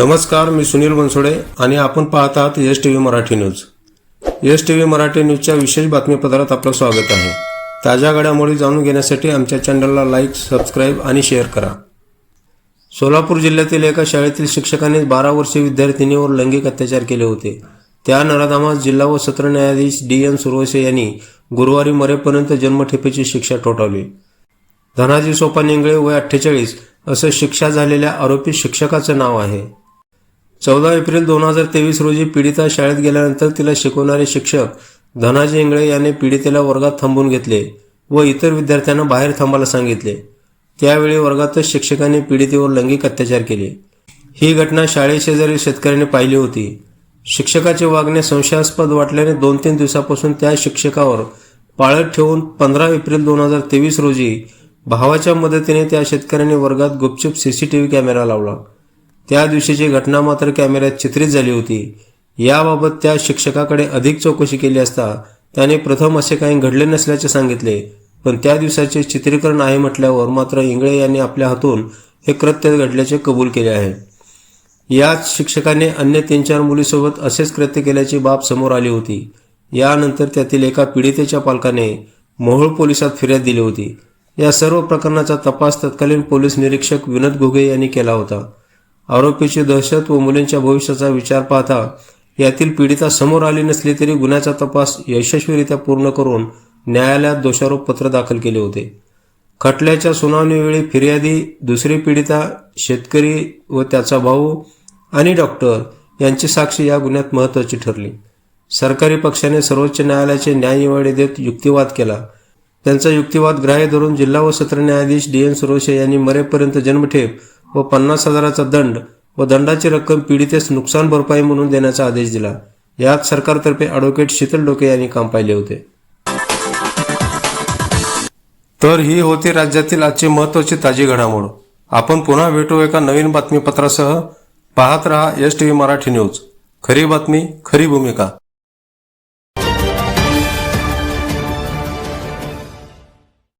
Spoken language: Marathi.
नमस्कार मी सुनील बनसोडे आणि आपण पाहत आहात S T V Marathi news. S T V Marathi न्यूजच्या विशेष बातमीपत्रात आपलं स्वागत आहे. ताज्या घडामोडी जाणून घेण्यासाठी आमच्या चॅनलला लाईक सबस्क्राईब आणि शेअर करा. सोलापूर जिल्ह्यातील एका शाळेतील शिक्षकाने बारा वर्षीय विद्यार्थिनीवर लैंगिक अत्याचार केले होते. त्या नराधामास जिल्हा व सत्र न्यायाधीश डी एन सुरवसे यांनी गुरुवारी मरेपर्यंत जन्मठेपेची शिक्षा ठोठावली. धनाजी सोपानिंगळे वय अठ्ठेचाळीस असं शिक्षा झालेल्या आरोपी शिक्षकाचं नाव आहे. चौदा एप्रिल दोन हजार तेवीस रोजी पीडिता शाळेत गेल्यानंतर तिला शिकवणारे शिक्षक धनाजी इंगळे यांनी पीडितेला वर्गात थांबून घेतले व इतर विद्यार्थ्यांना बाहेर थांबायला सांगितले. त्यावेळी वर्गातच शिक्षकाने पीडितेवर लैंगिक अत्याचार केले. ही घटना शाळेशेजारी शेतकऱ्याने पाहिली होती. शिक्षकाचे वागणे संशयास्पद वाटल्याने दोन तीन दिवसापासून त्या शिक्षकावर पाळत ठेवून पंधरा एप्रिल दोन हजार तेवीस रोजी भावाच्या मदतीने त्या शेतकऱ्याने वर्गात गुपचूप सीसीटीव्ही कॅमेरा लावला. त्या दिवशीची घटना मात्र कॅमेऱ्यात चित्रित झाली होती याबाबत त्या शिक्षकाकडे अधिक चौकशी केली असता त्याने प्रथम असे काही घडले नसल्याचे सांगितले पण त्या दिवसाचे चित्रीकरण आहे म्हटल्यावर मात्र इंगळे यांनी आपल्या हातून हे कृत्य घडल्याचे कबूल केले आहे. याच शिक्षकाने अन्य तीन चार मुलीसोबत असेच कृत्य केल्याची बाब समोर आली होती. यानंतर त्यातील एका पीडितेच्या पालकाने मोहोळ पोलिसात फिर्याद दिली होती. या सर्व प्रकरणाचा तपास तत्कालीन पोलीस निरीक्षक विनोद घुगे यांनी केला होता. आरोपीची दहशत व मुलींच्या भविष्याचा विचार पाहता यातील पीडिता समोर आली नसली तरी गुन्ह्याचा तपास यशस्वीरित्या पूर्ण करून न्यायालयात दोषारोप पत्र दाखल केले होते. खटल्याच्या सुनावणीवेळी फिर्यादी दुसरी पीडिता शेतकरी व त्याचा भाऊ आणि डॉक्टर यांची साक्ष या गुन्ह्यात महत्त्वाची ठरली. सरकारी पक्षाने सर्वोच्च न्यायालयाचे न्यायनिवाडे देत युक्तिवाद केला. त्यांचा युक्तिवाद ग्राह्य धरून जिल्हा व सत्र न्यायाधीश डी एन सुरोशे यांनी मरेपर्यंत जन्मठेप व पन्नास हजाराचा दंड व दंडाची रक्कम पीडितेस नुकसान भरपाई म्हणून देण्याचा आदेश दिला. यात सरकारतर्फे ॲडव्होकेट शीतल डोके यांनी काम पाहिले होते. तर ही होती राज्यातील आजची महत्त्वाची ताजी घडामोड. आपण पुन्हा भेटू एका नवीन बातमीपत्रासह. पाहत रहा S T V Marathi news खरी बातमी खरी भूमिका.